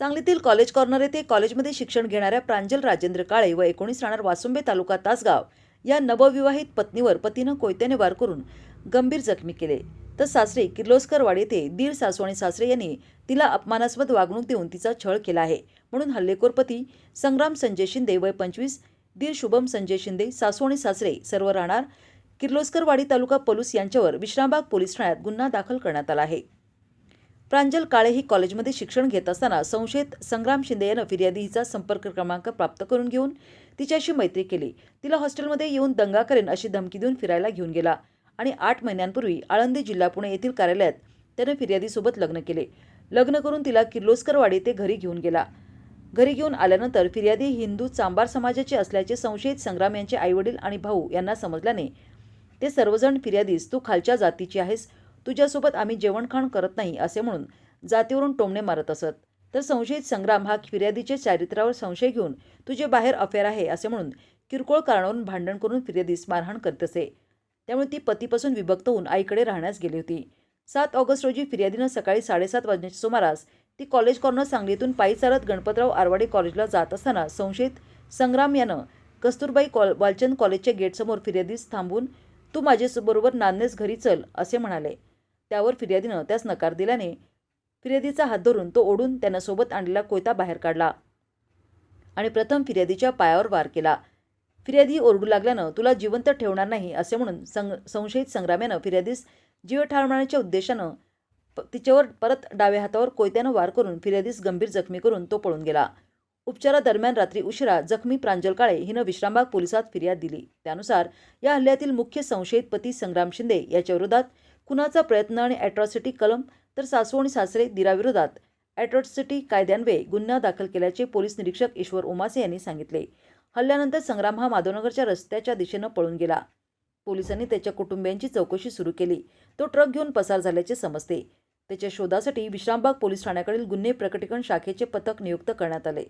सांगलीतील college corner येथे कॉलेजमध्ये शिक्षण घेणाऱ्या प्रांजल राजेंद्र काळे व एकोणीस राहणार वासुंबे तालुका तासगाव या नवविवाहित पत्नीवर पतीनं कोयत्याने वार करून गंभीर जखमी केले. तर सासरे किर्लोस्करवाडी येथे दीड सासू आणि सासरे यांनी तिला अपमानास्पद वागणूक देऊन तिचा छळ केला आहे. म्हणून हल्लेखोर पती संग्राम संजय शिंदे वय पंचवीस दीर शुभम संजय शिंदे सासू आणि सासरे सर्व राहणार किर्लोस्करवाडी तालुका पलूस यांच्यावर विश्रामबाग पोलीस ठाण्यात गुन्हा दाखल करण्यात आला आहे. प्रांजल काळे ही कॉलेजमध्ये शिक्षण घेत असताना संशयित संग्राम शिंदे यानं फिर्यादी हिचा संपर्क क्रमांक प्राप्त करून घेऊन तिच्याशी मैत्री केली. तिला हॉस्टेलमध्ये येऊन दंगा करेन अशी धमकी देऊन फिरायला घेऊन गेला आणि आठ महिन्यांपूर्वी आळंदी जिल्हा पुणे येथील कार्यालयात त्यानं फिर्यादीसोबत लग्न केले. लग्न करून तिला किर्लोस्करवाडी ते घरी घेऊन गेला. घरी घेऊन आल्यानंतर फिर्यादी हिंदू चांबार समाजाचे असल्याचे संशयित संग्राम यांचे आईवडील आणि भाऊ यांना समजल्याने ते सर्वजण फिर्यादीस तू खालच्या जातीची आहेस तुझ्यासोबत आम्ही जेवणखाण करत नाही असे म्हणून जातीवरून टोमणे मारत असत. तर संशयित संग्राम हा फिर्यादीच्या चारित्र्यावर संशय घेऊन तुझे बाहेर अफेअर आहे असे म्हणून किरकोळ कारणावरून भांडण करून फिर्यादीस मारहाण करत असे. त्यामुळे ती पतीपासून विभक्त होऊन आईकडे राहण्यास गेली होती. सात ऑगस्ट रोजी फिर्यादीनं सकाळी साडेसात वाजण्याच्या सुमारास ती कॉलेज कॉर्नर सांगलीतून पायी चालत गणपतराव आरवाडे कॉलेजला जात असताना संशयित संग्राम यानं कस्तुरबाई कॉल वालचंद कॉलेजच्या गेटसमोर फिर्यादीस थांबून तू माझ्याबरोबर नांदेस घरी चल असे म्हणाले. त्यावर फिर्यादीनं त्यास नकार दिल्याने फिर्यादीचा हात धरून तो ओढून त्यानं सोबत आणलेला कोयता बाहेर काढला आणि प्रथम फिर्यादीच्या पायावर वार केला. फिर्यादी ओरडू लागल्यानं तुला जिवंत ठेवणार नाही असे म्हणून संग संशयित संग्राम्यानं फिर्यादीस जीव ठार उद्देशानं तिच्यावर परत डाव्या हातावर कोयत्यानं वार करून फिर्यादीस गंभीर जखमी करून तो पळून गेला. उपचारादरम्यान रात्री उशिरा जखमी प्रांजल काळे हिनं विश्रामबाग पोलिसात फिर्याद दिली. त्यानुसार या हल्ल्यातील मुख्य संशयित पती संग्राम शिंदे याच्या खुनाचा प्रयत्न आणि ॲट्रॉसिटी कलम तर सासू आणि सासरे दिराविरोधात. ॲट्रॉसिटी कायद्यान्वये गुन्हा दाखल केल्याचे पोलीस निरीक्षक ईश्वर उमासे यांनी सांगितले. हल्ल्यानंतर संग्राम हा माधवनगरच्या रस्त्याच्या दिशेनं पळून गेला. पोलिसांनी त्याच्या कुटुंबियांची चौकशी सुरू केली. तो ट्रक घेऊन पसार झाल्याचे समजते. त्याच्या शोधासाठी विश्रामबाग पोलीस ठाण्याकडील गुन्हे प्रकटीकरण शाखेचे पथक नियुक्त करण्यात आले.